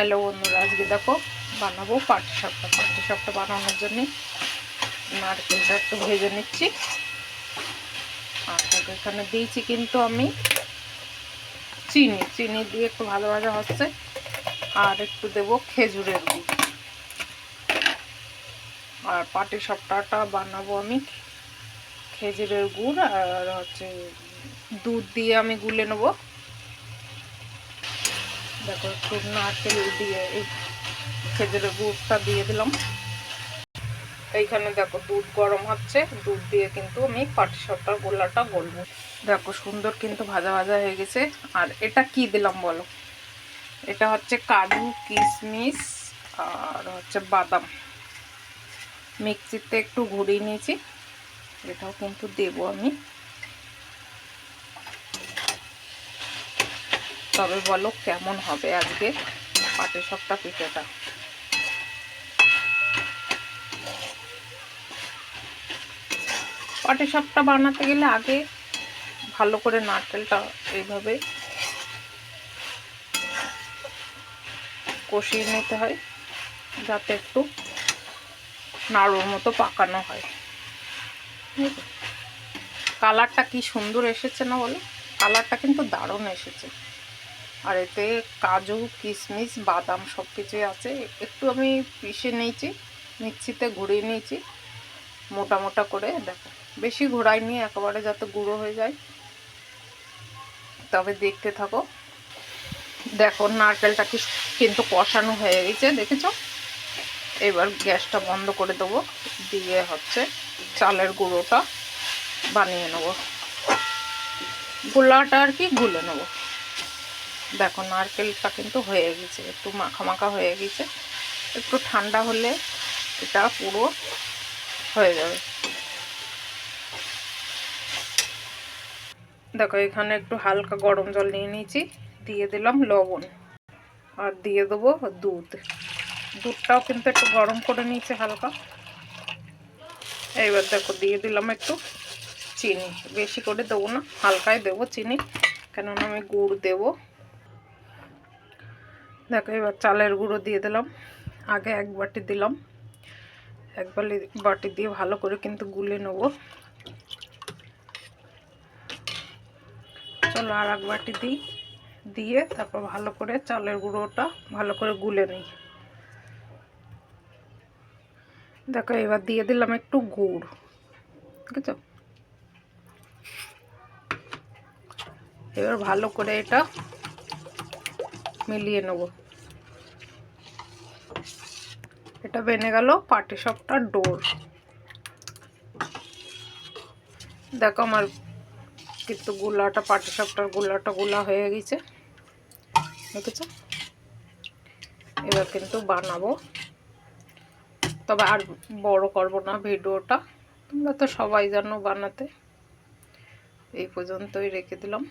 Hello বন্ধুরা আজকে দেখো, বানাবো পাটি সাপটা পাটি সাপটা বানানোর জন্যে নারকেলটা একটু ভেজে নিচ্ছি। আর এখানে দিয়েছি কিন্তু আমি চিনি। চিনি দিয়ে একটু ভালো ভাজা হচ্ছে। আর একটু দেবো খেজুরের গুড়। আর পাটি সাপটাটা বানাবো আমি খেজুরের গুড় আর হচ্ছে দুধ দিয়ে আমি গুলে নেব। দেখো একটু নারকেল দিয়ে এই খেজুরের গুড়টা দিয়ে দিলাম। এইখানে দেখো, দুধ গরম হচ্ছে। দুধ দিয়ে কিন্তু আমি পাটিসাপটার গোলাটা গলবো। দেখো, সুন্দর কিন্তু ভাজা ভাজা হয়ে গেছে। আর এটা কি দিলাম বলো? এটা হচ্ছে কাজু, কিশমিশ, আর হচ্ছে বাদাম। মিক্সিতে একটু ঘুরিয়ে নিয়েছি। এটাও কিন্তু দেবো আমি। তবে বলো কেমন হবে আজকে পাটি সবটা পিঠেটা পাটি সাপটা বানাতে গেলে আগে ভালো করে নারকেলটা এইভাবে কষিয়ে নিতে হয়, যাতে একটু নাড়ুর মতো পাকানো হয়। কালারটা কি সুন্দর এসেছে না বলো? কালারটা কিন্তু দারুণ এসেছে। আর এতে কাজু, কিশমিশ, বাদাম সব কিছুই আছে। একটু আমি পিষে নিয়েছি, মিক্সিতে ঘুরিয়ে নিয়েছি, মোটা মোটা করে, দেখো। বেশি ঘোরাইনি, একেবারে যাতে গুঁড়ো হয়ে যায়। তবে দেখতে থাকো। দেখো, নারকেলটা কি কিন্তু কষানো হয়ে গেছে, দেখেছ? এবার গ্যাসটা বন্ধ করে দেবো। দিয়ে হচ্ছে চালের গুঁড়োটা বানিয়ে নেব। গোলাটা আর কি গুলে নেব। দেখো, নারকেলটা কিন্তু হয়ে গেছে, একটু মাখা মাখা হয়ে গেছে। একটু ঠান্ডা হলে এটা পুরো হয়ে যাবে। দেখো, এখানে একটু হালকা গরম জল নিয়ে নিয়েছি, দিয়ে দিলাম লবণ আর দিয়ে দেবো দুধ। দুধটাও কিন্তু একটু গরম করে নিয়েছে হালকা। এইবার দেখো, দিয়ে দিলাম একটু চিনি। বেশি করে দেবো না হালকায় দেবো চিনি, কেননা আমি গুড় দেবো। দেখো, এবার চালের গুঁড়ো দিয়ে দিলাম। আগে এক বাটি দিলাম। এক বাটি দিয়ে ভালো করে কিন্তু গুলে নেব। চলো আর এক বাটি দিই। দিয়ে তারপর ভালো করে চালের গুঁড়োটা ভালো করে গুলে নিই। দেখো, এবার দিয়ে দিলাম একটু গুড়। ঠিক আছে এবার ভালো করে এটা মিলিয়ে নেব। এটা বেনে গেল পাটি সবটার ডোর। দেখো আমার কিন্তু গুলাটা, পাটি সবটার গুলাটা গুলা হয়ে গেছে। দেখেছ? এবার কিন্তু বানাবো। তবে আর বড় করব না ভিডিওটা। তোমরা তো সবাই জানো বানাতে। এই পর্যন্তই রেখে দিলাম।